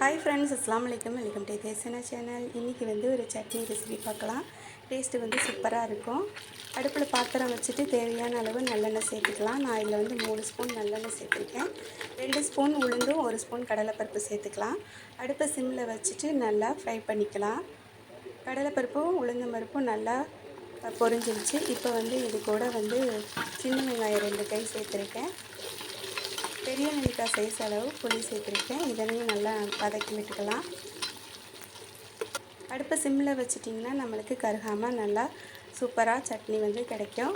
Hi friends அஸ்லாம் வலைக்கம் welcome to தேசனா channel இன்றைக்கி வந்து ஒரு சட்னி ரெசிபி பார்க்கலாம். டேஸ்ட்டு வந்து சூப்பராக இருக்கும். அடுப்பில் பாத்திரம் வச்சுட்டு தேவையான அளவு நல்லெண்ணெய் சேர்த்துக்கலாம். நான் இதில் வந்து மூணு ஸ்பூன் நல்லெண்ணெய் சேர்த்துருக்கேன். ரெண்டு ஸ்பூன் உளுந்தும் ஒரு ஸ்பூன் கடலைப்பருப்பு சேர்த்துக்கலாம். அடுப்பை சிம்மில் வச்சுட்டு நல்லா ஃப்ரை பண்ணிக்கலாம். கடலைப்பருப்பும் உளுந்து பருப்பும் நல்லா பொரிஞ்சிருச்சு. இப்போ வந்து இது கூட வந்து சின்ன வெங்காயம் ரெண்டு கை சேர்த்துருக்கேன். பெரிய நெல்லிக்காய் சைஸ் அளவு புளி சேர்த்துருக்கேன். இதனையும் நல்லா வதக்கி விட்டுக்கலாம். அடுப்பை சிம்மில் வச்சிட்டிங்கன்னா நம்மளுக்கு கருகாமல் நல்லா சூப்பராக சட்னி வந்து கிடைக்கும்.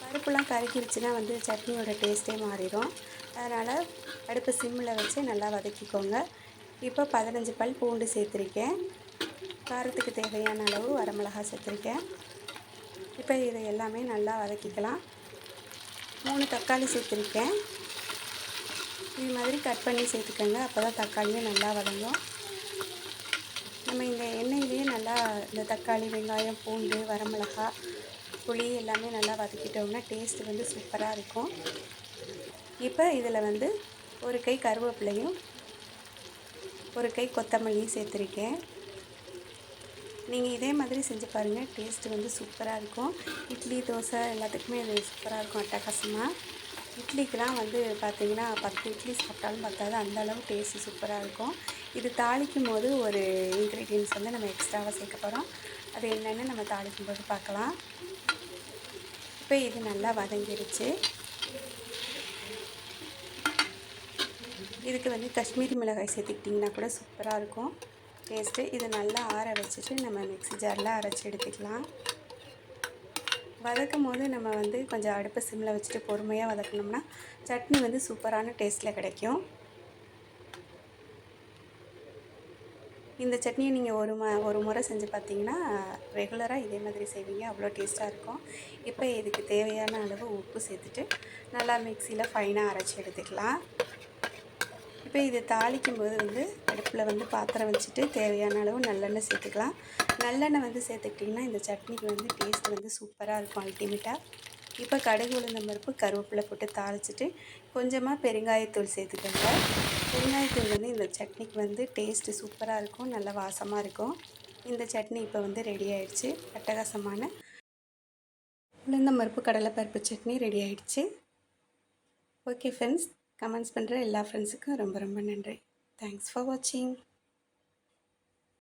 பருப்புலாம் கருகிருச்சுன்னா வந்து சட்னியோட டேஸ்ட்டே மாறிடும். அதனால் அடுப்பை சிம்மில் வச்சு நல்லா வதக்கிக்கோங்க. இப்போ பதினஞ்சு பல் பூண்டு சேர்த்துருக்கேன். காரத்துக்கு தேவையான அளவு வரமிளகா சேர்த்துருக்கேன். இப்போ இதை எல்லாமே நல்லா வதக்கிக்கலாம். மூணு தக்காளி சேர்த்துருக்கேன். இது மாதிரி கட் பண்ணி சேர்த்துக்கோங்க. அப்போ தான் தக்காளியும் நல்லா வதங்கும். நம்ம இந்த எண்ணெயிலேயே நல்லா இந்த தக்காளி வெங்காயம் பூண்டு வரமிளகா புளி எல்லாமே நல்லா வதக்கிட்டோம்னா டேஸ்ட் வந்து சூப்பராக இருக்கும். இப்போ இதில் வந்து ஒரு கை கருவேப்பிலையும் ஒரு கை கொத்தமல்லியும் சேர்த்துருக்கேன். நீங்கள் இதே மாதிரி செஞ்சு பாருங்கள் டேஸ்ட்டு வந்து சூப்பராக இருக்கும். இட்லி தோசை எல்லாத்துக்குமே இது சூப்பராக இருக்கும் அட்டகாசமாக இட்லிக்கெலாம் வந்து பார்த்திங்கன்னா பத்து இட்லி சாப்பிட்டாலும் பத்தாது. அந்த அளவு டேஸ்ட்டு சூப்பராக இருக்கும். இது தாளிக்கும் போது ஒரு இன்க்ரீடியன்ஸ் வந்து நம்ம எக்ஸ்ட்ராவாக சேர்க்க போகிறோம் அது என்னென்னு நம்ம தாளிக்கும் போது பார்க்கலாம். இப்போ இது நல்லா வதங்கிருச்சு. இதுக்கு வந்து காஷ்மீரி மிளகாய் சேர்த்துக்கிட்டிங்கன்னா கூட சூப்பராக இருக்கும். டேஸ்ட்டு இதை நல்லா ஆற வச்சுட்டு நம்ம மிக்ஸி ஜாரில் அரைச்சி எடுத்துக்கலாம். வதக்கும் போது நம்ம வந்து கொஞ்சம் அடுப்பு சிம்மில் வச்சுட்டு பொறுமையாக வதக்கணும்னா சட்னி வந்து சூப்பரான டேஸ்ட்டில் கிடைக்கும். இந்த சட்னியை நீங்கள் ஒரு ம ஒரு முறை செஞ்சு பார்த்தீங்கன்னா ரெகுலராக இதே மாதிரி செய்வீங்க. அவ்வளோ டேஸ்ட்டாக இருக்கும். இப்போ இதுக்கு தேவையான அளவு உப்பு சேர்த்துட்டு நல்லா மிக்சியில் ஃபைனாக அரைச்சி எடுத்துக்கலாம். இப்போ இது தாளிக்கும் போது வந்து அடுப்பில் வந்து பாத்திரம் வச்சுட்டு தேவையான அளவு நல்லெண்ணெய் சேர்த்துக்கலாம். நல்லெண்ணெய் வந்து சேர்த்துக்கிட்டிங்கன்னா இந்த சட்னிக்கு வந்து டேஸ்ட் வந்து சூப்பராக இருக்கும் அல்டிமேட்டாக இப்போ கடுகு உளுந்தம் பருப்பு கருவேப்பிலை போட்டு தாளிச்சிட்டு கொஞ்சமாக பெருங்காயத்தூள் சேர்த்துக்கோங்க. பெருங்காயத்தூள் வந்து இந்த சட்னிக்கு வந்து டேஸ்ட்டு சூப்பராக இருக்கும் நல்ல வாசமாக இருக்கும். இந்த சட்னி இப்போ வந்து ரெடி ஆயிடுச்சு அட்டகாசமான. உளுந்தம்பருப்பு கடலைப்பருப்பு சட்னி ரெடி ஆயிடுச்சு. ஓகே ஃப்ரெண்ட்ஸ் கமெண்ட்ஸ் பண்ணுற எல்லா ஃப்ரெண்ட்ஸுக்கும் ரொம்ப ரொம்ப நன்றி. தேங்க்ஸ் ஃபார் வாட்சிங்